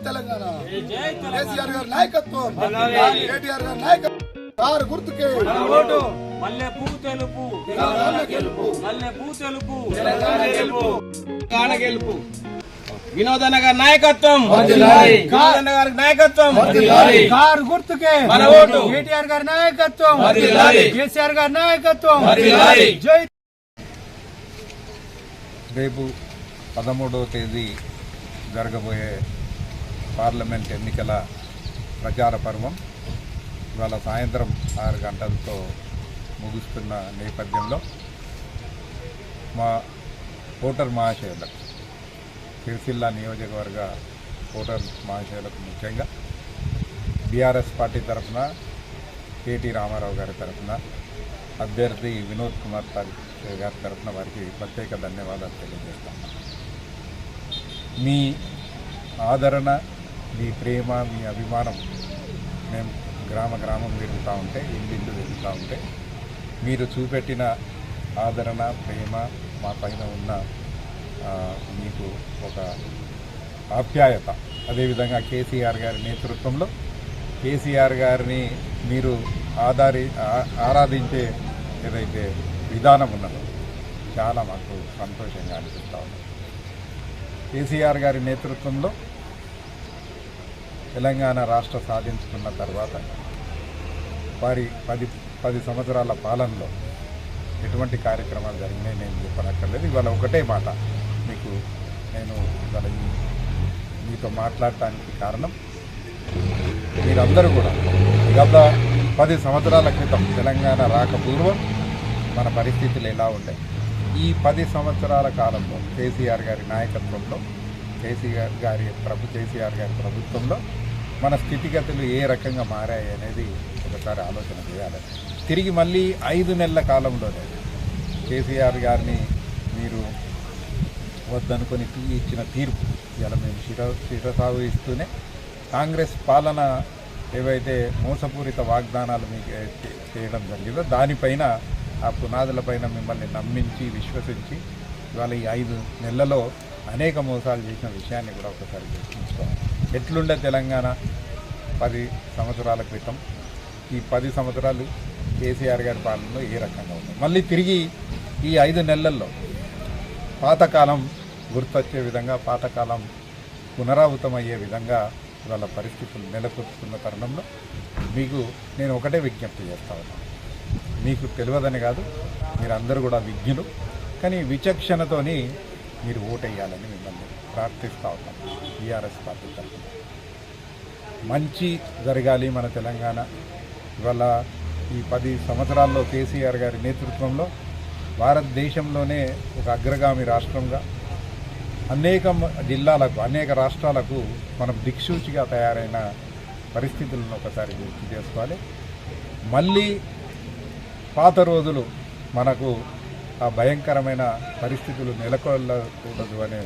జై తెలంగాణ. కేసీఆర్ గారి నాయకత్వం. కేటీఆర్ గారి నాయకత్వం. కారు గుర్తుకే. ఓటు. మల్లె పూ తెలుపు. గెలుపు. మల్లె పూ తెలుపు. తెలంగాణ గెలుపు. వినోదన్న గారి నాయకత్వం. వినోదన్న గారి నాయకత్వం. కారు గుర్తుకే. మన ఓటు. కేటీఆర్ గారి నాయకత్వం. కేసీఆర్ గారి నాయకత్వం. జై రేపు పదమూడవ తేదీ జరగబోయే పార్లమెంట్ ఎన్నికల ప్రచార పర్వం ఇవాళ సాయంత్రం ఆరు గంటలతో ముగుస్తున్న నేపథ్యంలో మా ఓటర్ మహాశయులకు సిరిసిల్ల నియోజకవర్గ ఓటర్ మహాశయులకు ముఖ్యంగా బీఆర్ఎస్ పార్టీ తరఫున కేటీ రామారావు గారి తరఫున అభ్యర్థి వినోద్ కుమార్ గారి తరఫున వారికి ప్రత్యేక ధన్యవాదాలు తెలియజేస్తాను మీ ఆదరణ మీ ప్రేమ మీ అభిమానం మేము గ్రామ గ్రామం తిరుగుతూ ఉంటే ఇల్లు ఇల్లు తిరుగుతూ ఉంటే మీరు చూపెట్టిన ఆదరణ ప్రేమ మా పైన ఉన్న మీకు ఒక ఆప్యాయత. అదేవిధంగా కేసీఆర్ గారి నేతృత్వంలో కేసీఆర్ గారిని మీరు ఆధారి ఆరాధించే ఏదైతే విధానం ఉన్నదో చాలా మాకు సంతోషంగా అనిపిస్తూ ఉంది. కేసీఆర్ గారి నేతృత్వంలో తెలంగాణ రాష్ట్ర సాధించుకున్న తర్వాత వారి పది పది సంవత్సరాల పాలనలో ఎటువంటి కార్యక్రమాలు జరిగినాయి నేను చెప్పనక్కర్లేదు. ఇవాళ ఒకటే మాట మీకు నేను ఇవాళ మీతో మాట్లాడటానికి కారణం. మీరందరూ కూడా గత పది సంవత్సరాల క్రితం తెలంగాణ రాకపూర్వం మన పరిస్థితులు ఎలా ఉండే ఈ పది సంవత్సరాల కాలంలో కేసీఆర్ గారి నాయకత్వంలో కేసీఆర్ గారి ప్రభు కేసీఆర్ గారి ప్రభుత్వంలో మన స్థితిగతులు ఏ రకంగా మారాయి అనేది ఒకసారి ఆలోచన చేయాలి. తిరిగి మళ్ళీ ఐదు నెలల కాలంలోనే కేసీఆర్ గారిని మీరు వద్దనుకొని తీ- ఇచ్చిన తీర్పు ఇలా మేము శిర శిరసాగు ఇస్తూనే కాంగ్రెస్ పాలన ఏవైతే మోసపూరిత వాగ్దానాలు మీకు చేయడం జరిగిందో దానిపైన ఆ పునాదులపైన మిమ్మల్ని నమ్మించి విశ్వసించి ఇవాళ ఈ ఐదు నెలలలో అనేక మోసాలు చేసిన విషయాన్ని కూడా ఒకసారి గుర్తుంచుకోవాలి. ఎట్లుండే తెలంగాణ పది సంవత్సరాల క్రితం? ఈ పది సంవత్సరాలు కేసీఆర్ గారి పాలనలో ఏ రకంగా ఉంది మళ్ళీ తిరిగి ఈ ఐదు నెలల్లో పాతకాలం గుర్తొచ్చే విధంగా పాతకాలం పునరావృతమయ్యే విధంగా వాళ్ళ పరిస్థితులు నెలకొల్పుతున్న తరుణంలో మీకు నేను ఒకటే విజ్ఞప్తి చేస్తా ఉన్నాను మీకు తెలియదని కాదు మీరందరూ కూడా విజ్ఞులు. కానీ విచక్షణతోని మీరు ఓటేయాలని మిమ్మల్ని ప్రార్థిస్తూ ఉంటాం టీఆర్ఎస్ పార్టీ తరఫున. మంచి జరగాలి మన తెలంగాణ. ఇవాళ ఈ పది సంవత్సరాల్లో కేసీఆర్ గారి నేతృత్వంలో భారతదేశంలోనే ఒక అగ్రగామి రాష్ట్రంగా అనేక జిల్లాలకు అనేక రాష్ట్రాలకు మనం దిక్సూచిగా తయారైన పరిస్థితులను ఒకసారి గుర్తు చేసుకోవాలి. మళ్ళీ పాత రోజులు మనకు ఆ భయంకరమైన పరిస్థితులు నెలకొల్లకూడదు అనే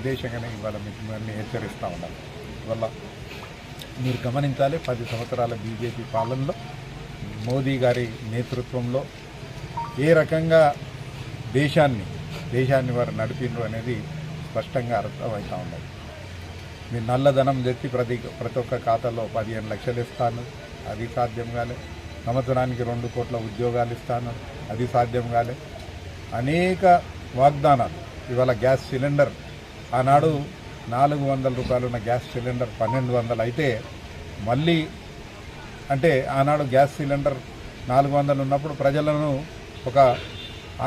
ఉద్దేశంగానే ఇవాళ మిమ్మల్ని హెచ్చరిస్తూ ఉన్నాను. ఇవల్ల మీరు గమనించాలి పది సంవత్సరాల బీజేపీ పాలనలో మోదీ గారి నేతృత్వంలో ఏ రకంగా దేశాన్ని దేశాన్ని వారు నడిపిండ్రు అనేది స్పష్టంగా అర్థమవుతూ ఉన్నది. మీరు నల్లధనం తెచ్చి ప్రతి ప్రతి ఒక్క ఖాతాలో పదిహేను లక్షలు ఇస్తాను అది సాధ్యం కాలే సంవత్సరానికి రెండు కోట్ల ఉద్యోగాలు ఇస్తాను అది సాధ్యం కాలే అనేక వాగ్దానాలు. ఇవాళ గ్యాస్ సిలిండర్ ఆనాడు నాలుగు వందల రూపాయలు ఉన్న గ్యాస్ సిలిండర్ పన్నెండు వందలు అయితే మళ్ళీ అంటే ఆనాడు గ్యాస్ సిలిండర్ నాలుగు వందలు ఉన్నప్పుడు ప్రజలను ఒక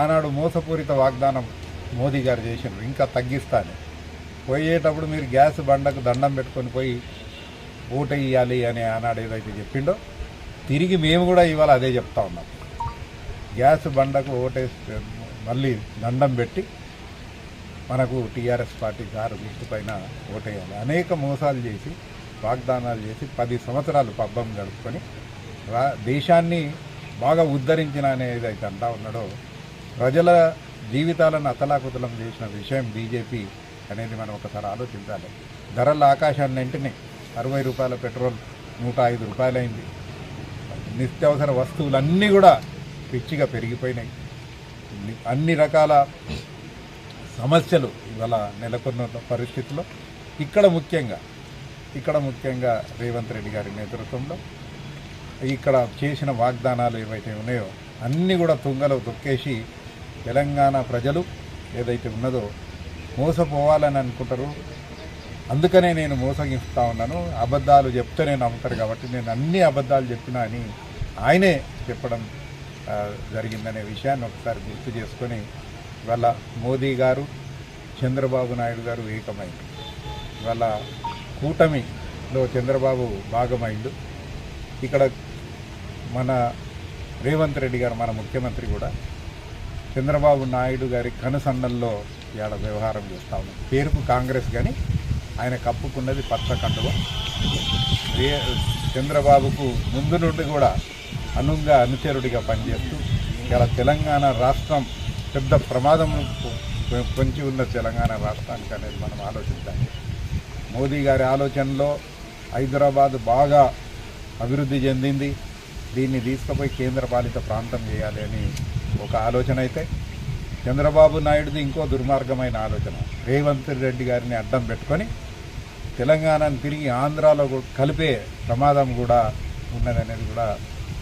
ఆనాడు మోసపూరిత వాగ్దానం మోదీ గారు చేసినారు ఇంకా తగ్గిస్తాను. పోయేటప్పుడు మీరు గ్యాస్ బండకు దండం పెట్టుకొని పోయి ఓటేయాలి అని ఆనాడు ఏదైతే చెప్పిండో తిరిగి మేము కూడా ఇవాళ అదే చెప్తా ఉన్నాం. గ్యాస్ బండకు ఓటే మళ్ళీ దండం పెట్టి మనకు టీఆర్ఎస్ పార్టీ గారు గుర్తుపైన ఓటేయాలి. అనేక మోసాలు చేసి వాగ్దానాలు చేసి పది సంవత్సరాలు పబ్బం గడుపుకొని రా దేశాన్ని బాగా ఉద్ధరించిన అనేది అయితే అంటా ఉన్నాడో ప్రజల జీవితాలను అతలాకుతలం చేసిన విషయం బీజేపీ అనేది మనం ఒకసారి ఆలోచించాలి. ధరల ఆకాశాన్ని వెంటనే అరవై రూపాయల పెట్రోల్ నూట ఐదు రూపాయలైంది. నిత్యావసర వస్తువులన్నీ కూడా పిచ్చిగా పెరిగిపోయినాయి. అన్ని రకాల సమస్యలు ఇవాళ నెలకొన్న పరిస్థితుల్లో. ఇక్కడ ముఖ్యంగా ఇక్కడ ముఖ్యంగా రేవంత్ రెడ్డి గారి నేతృత్వంలో ఇక్కడ చేసిన వాగ్దానాలు ఏవైతే ఉన్నాయో అన్నీ కూడా తుంగలో తొక్కేసి తెలంగాణ ప్రజలు ఏదైతే ఉన్నదో మోసపోవాలని అనుకుంటారు. అందుకనే నేను మోసగిస్తా ఉన్నాను. అబద్ధాలు చెప్తేనే నమ్ముతారు కాబట్టి నేను అన్ని అబద్ధాలు చెప్పినా అని ఆయనే చెప్పడం జరిగిందనే విషయాన్ని ఒకసారి గుర్తు చేసుకొని ఇవాళ మోదీ గారు చంద్రబాబు నాయుడు గారు ఏకమైంది. ఇవాళ కూటమిలో చంద్రబాబు భాగమైండు. ఇక్కడ మన రేవంత్ రెడ్డి గారు మన ముఖ్యమంత్రి కూడా చంద్రబాబు నాయుడు గారి కనుసన్నల్లో ఇవాళ వ్యవహారం చేస్తూ ఉన్నాం పేరుకు కాంగ్రెస్ కానీ ఆయన కప్పుకున్నది పచ్చ కండువ. రే- చంద్రబాబుకు ముందు నుండి కూడా అనుంగా అనుచరుడిగా పనిచేస్తూ ఇలా తెలంగాణ రాష్ట్రం పెద్ద ప్రమాదం పొంచి ఉన్న తెలంగాణ రాష్ట్రానికి అనేది మనం ఆలోచించాలి మోదీ గారి ఆలోచనలో హైదరాబాద్ బాగా అభివృద్ధి చెందింది. దీన్ని తీసుకుపోయి కేంద్రపాలిత ప్రాంతం చేయాలి అని ఒక ఆలోచన అయితే చంద్రబాబు నాయుడుది ఇంకో దుర్మార్గమైన ఆలోచన. రేవంత్ రెడ్డి గారిని అడ్డం పెట్టుకొని తెలంగాణను తిరిగి ఆంధ్రాలో కలిపే ప్రమాదం కూడా ఉన్నదనేది కూడా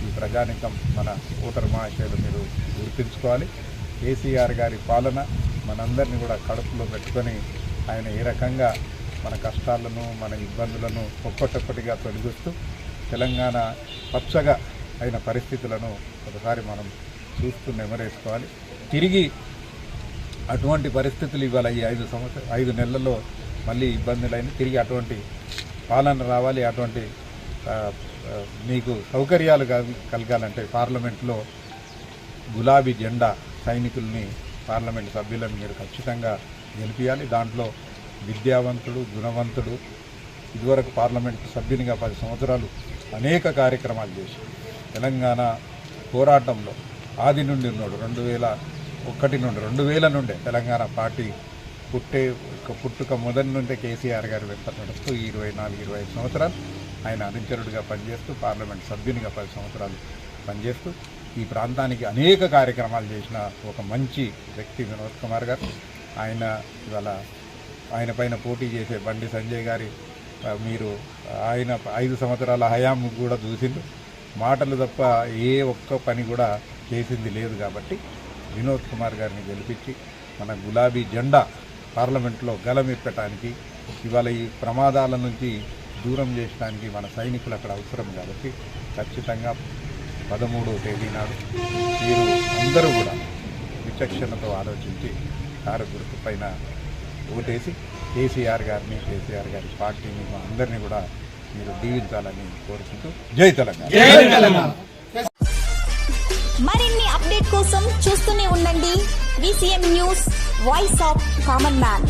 ఈ ప్రజానికం మన ఓటర్ మహాశయులు మీరు గుర్తుంచుకోవాలి. కేసీఆర్ గారి పాలన మనందరినీ కూడా కడుపులో పెట్టుకొని ఆయన ఏ రకంగా మన కష్టాలను మన ఇబ్బందులను ఒక్కొక్కటిగా తొలగిస్తూ తెలంగాణ పచ్చగా అయిన పరిస్థితులను ఒకసారి మనం చూస్తూ నెమరేసుకోవాలి. తిరిగి అటువంటి పరిస్థితులు ఇవాళ ఈ ఐదు సంవత్సర ఐదు నెలల్లో మళ్ళీ ఇబ్బందులైన తిరిగి అటువంటి పాలన రావాలి అటువంటి మీకు సౌకర్యాలు కల్- కలగాలంటే పార్లమెంట్లో గులాబీ జెండా సైనికుల్ని పార్లమెంట్ సభ్యులను మీరు ఖచ్చితంగా గెలిపించాలి దాంట్లో విద్యావంతుడు గుణవంతుడు ఇదివరకు పార్లమెంట్ సభ్యునిగా పది సంవత్సరాలు అనేక కార్యక్రమాలు చేసి తెలంగాణ పోరాటంలో ఆది నుండి ఉన్నాడు. రెండు వేల ఒకటి నుండి రెండు వేల నుండే తెలంగాణ పార్టీ పుట్టే ఒక పుట్టుక మొదటి నుండే కేసీఆర్ గారు వెంట నడుస్తూ ఇరవై నాలుగు ఇరవై ఐదు సంవత్సరాలు ఆయన అనుచరుడిగా పనిచేస్తూ పార్లమెంట్ సభ్యునిగా పది సంవత్సరాలు పనిచేస్తూ ఈ ప్రాంతానికి అనేక కార్యక్రమాలు చేసిన ఒక మంచి వ్యక్తి వినోద్ కుమార్ గారు. ఆయన ఇవాళ ఆయన పైన పోటీ చేసే బండి సంజయ్ గారి మీరు ఆయన ఐదు సంవత్సరాల హయాం కూడా చూసిండు మాటలు తప్ప ఏ ఒక్క పని కూడా చేసింది లేదు కాబట్టి వినోద్ కుమార్ గారిని గెలిపించి మన గులాబీ జెండా పార్లమెంట్లో గలమెత్తటానికి ఇవాళ ఈ ప్రమాదాల నుంచి దూరం చేయడానికి మన సైనికులు అక్కడ అవసరం కాబట్టి ఖచ్చితంగా పదమూడవ తేదీ నాడు మీరు అందరూ కూడా విచక్షణతో ఆలోచించి కారు గుర్తు పైన ఓటేసి కేసీఆర్ గారిని కేసీఆర్ గారి పార్టీని మా అందరినీ కూడా మీరు దీవించాలని కోరుకుంటూ జై తెలంగాణ. మరిన్ని అప్డేట్ కోసం చూస్తూనే ఉండండి. VCM news voice of common man